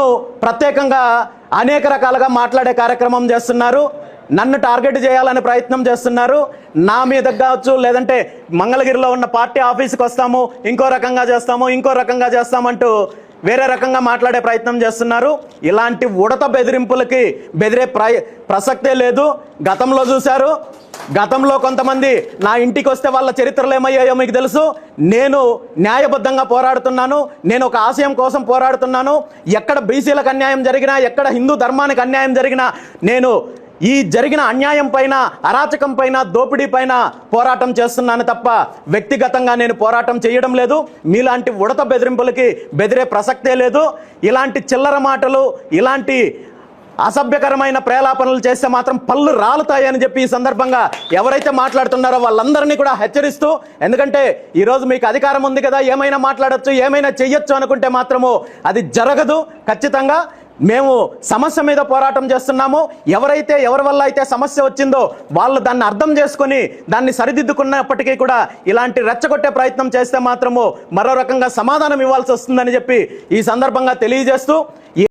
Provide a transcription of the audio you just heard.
నన్ను ప్రత్యేకంగా అనేక రకాలుగా మాట్లాడే కార్యక్రమం చేస్తున్నారు. నన్ను టార్గెట్ చేయాలని ప్రయత్నం చేస్తున్నారు. నా మీద కావచ్చు లేదంటే మంగళగిరిలో ఉన్న పార్టీ ఆఫీస్కి వస్తాము ఇంకో రకంగా చేస్తాము ఇంకో రకంగా చేస్తామంటూ వేరే రకంగా మాట్లాడే ప్రయత్నం చేస్తున్నారు. ఇలాంటి ఉడత బెదిరింపులకి బెదిరే ప్రసక్తే లేదు. గతంలో చూశారు గతంలో కొంతమంది నా ఇంటికి వస్తే వాళ్ళ చరిత్రలు ఏమయ్యాయో మీకు తెలుసు. నేను న్యాయబద్ధంగా పోరాడుతున్నాను. నేను ఒక ఆశయం కోసం పోరాడుతున్నాను. ఎక్కడ బీసీలకు అన్యాయం జరిగినా ఎక్కడ హిందూ ధర్మానికి అన్యాయం జరిగినా నేను ఈ జరిగిన అన్యాయం పైన అరాచకం పైన దోపిడీ పైన పోరాటం చేస్తున్నాను తప్ప వ్యక్తిగతంగా నేను పోరాటం చేయడం లేదు. మీలాంటి ఉడత బెదిరింపులకి బెదిరే ప్రసక్తే లేదు. ఇలాంటి చిల్లర మాటలు ఇలాంటి అసభ్యకరమైన ప్రేలాపనలు చేస్తే మాత్రం పళ్ళు రాలుతాయని చెప్పి ఈ సందర్భంగా ఎవరైతే మాట్లాడుతున్నారో వాళ్ళందరినీ కూడా హెచ్చరిస్తూ ఎందుకంటే ఈరోజు మీకు అధికారం ఉంది కదా ఏమైనా మాట్లాడొచ్చు ఏమైనా చెయ్యొచ్చు అనుకుంటే మాత్రము అది జరగదు. ఖచ్చితంగా మేము సమస్య మీద పోరాటం చేస్తున్నాము. ఎవరైతే ఎవరి వల్ల అయితే సమస్య వచ్చిందో వాళ్ళు దాన్ని అర్థం చేసుకొని దాన్ని సరిదిద్దుకున్నప్పటికీ కూడా ఇలాంటి రెచ్చగొట్టే ప్రయత్నం చేస్తే మాత్రము మరో రకంగా సమాధానం ఇవ్వాల్సి వస్తుందని చెప్పి ఈ సందర్భంగా తెలియజేస్తూ